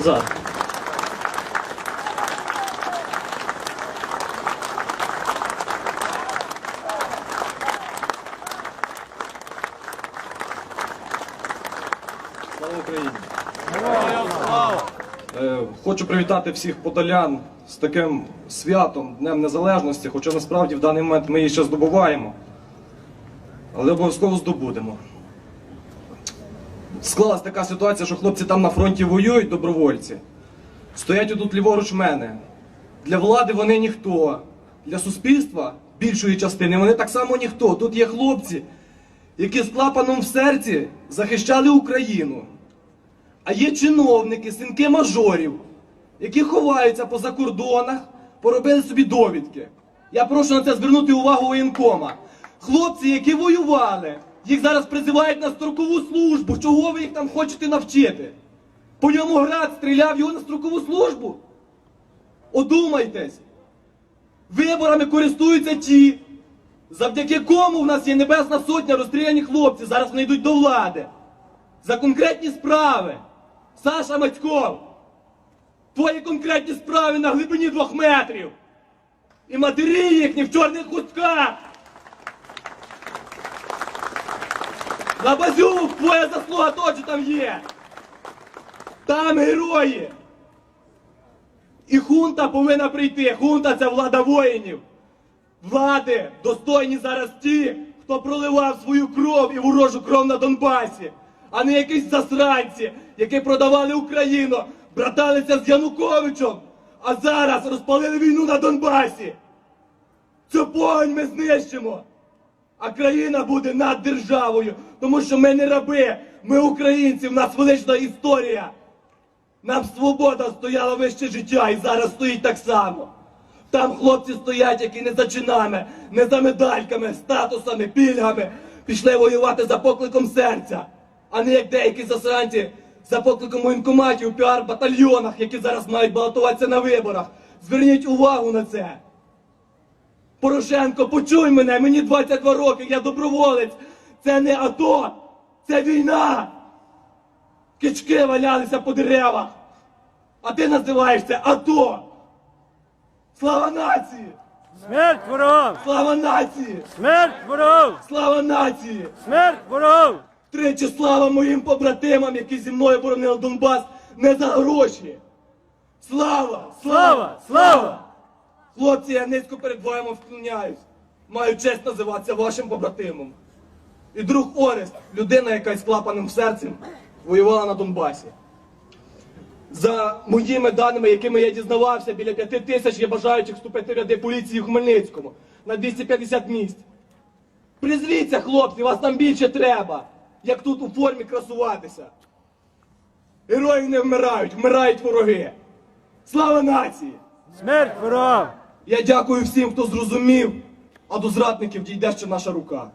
назад. Слава Україні! Е, Хочу привітати всіх подолян з таким святом, Днем Незалежності, хоча насправді в даний момент ми її ще здобуваємо. Але обов'язково здобудемо. Склалась така ситуація, що хлопці там на фронті воюють, добровольці. Стоять тут ліворуч мене. Для влади вони ніхто. Для суспільства більшої частини вони так само ніхто. Тут є хлопці, які з клапаном в серці захищали Україну. А є чиновники, синки мажорів, які ховаються по закордонах, поробили собі довідки. Я прошу на це звернути увагу воєнкома. Хлопці, які воювали, їх зараз призивають на строкову службу. Чого ви їх там хочете навчити? По ньому град стріляв його на строкову службу. Одумайтесь. Виборами користуються ті, завдяки кому в нас є Небесна Сотня розстріляні хлопці. Зараз вони йдуть до влади. За конкретні справи. Саша Мацьков. Твої конкретні справи на глибині двох метрів. І матері їхні в чорних хустках. Лабазюк, твоя заслуга точно там є. Там герої. І хунта повинна прийти. Хунта це влада воїнів. Влади достойні зараз ті, хто проливав свою кров і ворожу кров на Донбасі, а не якісь засранці, які продавали Україну, браталися з Януковичем, а зараз розпалили війну на Донбасі. Цю погонь ми знищимо. А країна буде над державою, тому що ми не раби, ми українці, в нас велична історія. Нам свобода стояла вище життя і зараз стоїть так само. Там хлопці стоять, які не за чинами, не за медальками, статусами, пільгами, пішли воювати за покликом серця, а не як деякі засранці за покликом воєнкоматів піар-батальйонах, які зараз мають балотуватися на виборах. Зверніть увагу на це. Порошенко, почуй мене, мені 22 роки, я доброволець. Це не АТО, це війна. Кички валялися по деревах. А ти називаєш це АТО. Слава нації! Смерть ворогам! Слава нації! Смерть ворогам! Слава нації! Смерть ворогам! Тричі слава моїм побратимам, які зі мною боронили Донбас не за гроші. Слава! Слава! Слава! Хлопці, я низько перед вами вклоняюсь. Маю честь називатися вашим побратимом. І друг Орест, людина, яка з клапаним серцем воювала на Донбасі. За моїми даними, якими я дізнавався, біля п'яти тисяч є бажаючих вступити в ряди поліції в Хмельницькому на 250 місць. Призвіться, хлопці, вас там більше треба, як тут у формі красуватися. Герої не вмирають, вмирають вороги. Слава нації! Смерть ворогам! Я дякую всім, хто зрозумів, а до зрадників дійде ще наша рука.